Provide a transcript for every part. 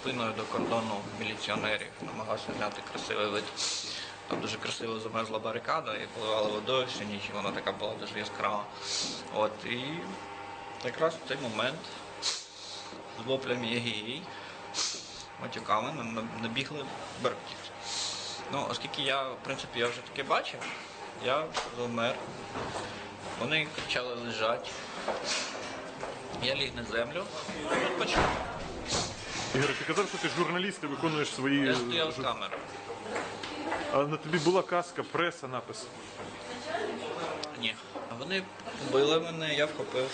спиною до кордону міліціонерів, намагався зняти красивий вид. Там дуже красиво замерзла барикада і поливала водою всю ніч, і вона така була дуже яскрава. От, і якраз в цей момент з воплями єгії, матюками на- на- набігли беркутівці. Ну, оскільки я, в принципі, я вже таке бачив, я замер. Вони кричали лежать. Я ліг на землю, відпочив. Ігор, ти казав, що ти журналіст і виконуєш свої. Я стояв з камерою. А на тобі була каска, преса, напис. Ні. Вони побили мене, я вхопив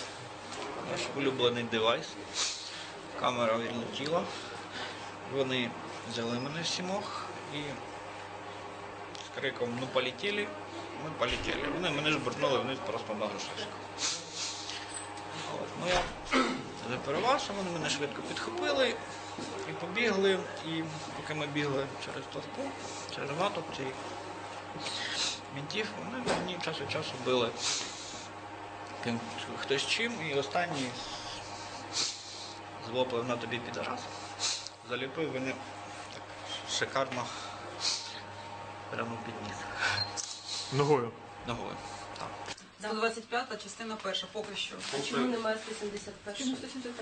наш улюблений девайс. Камера відлетіла. Вони взяли мене сімох і з криком ну полетіли, ми полетіли. Вони мене жбурнули вниз просто на грошиську. Ну я не переважив, вони мене швидко підхопили і побігли. І поки ми бігли через толпу, через натовп цей мінтів, вони мені час від часу били ким, хтось чим, і останній злопив на тобі підарас. Заліпив мене так шикарно прямо під ніс. Ногою. Ногою. Так. 125 частина перша, поки що. А чому немає 171? Чому 171?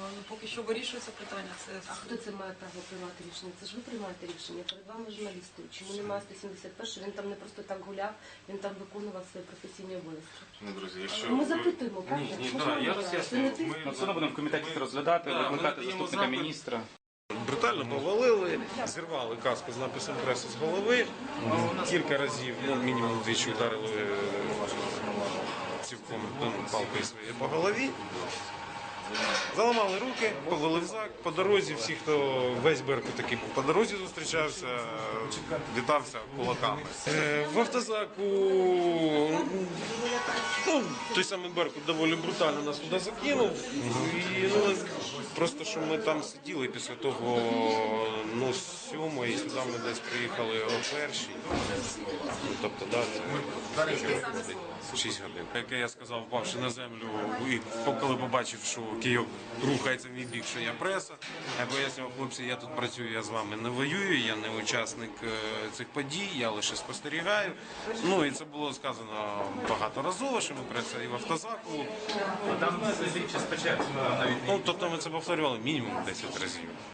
Ну, поки що вирішується питання. Це А хто це має право приймати рішення? Це ж ви приймаєте рішення перед вами журналісти. Чому немає 171? Він там не просто так гуляв, він там виконував свої професійні обов'язки. Ну, друзі, якщо Ми ви- запитуємо, правда? Ні, ні, Що да, ж я ви. Це не ти? Ми- Ну, все одно будемо в комітеті це розглядати, Да, ми викликати надаємо заступника запит. міністра. Брутально повалили, зірвали каску з написом преси з голови. Кілька разів, ну мінімум двічі ударили е, цівком палкою своєю по голові. Заламали руки, повели в зак. По дорозі, всі, хто весь Беркут такий по дорозі зустрічався, вітався кулаками. Е, В автозаку ну, той самий Беркут доволі брутально нас туди закинув. І ну, просто що ми там сиділи після того, ну, сьомої, сюди ми десь приїхали першій. Ну, тобто, да, це 6 годин. Як я сказав, впавши на землю, і коли побачив, що Київ рухається в мій бік, що я преса, я пояснював, хлопці, я тут працюю, я з вами не воюю, я не учасник е, цих подій, я лише спостерігаю. Ну і це було сказано багаторазово, що ми преса і в автозаку. Там спочатку навіть Ну, тобто ми це повторювали мінімум 10 разів.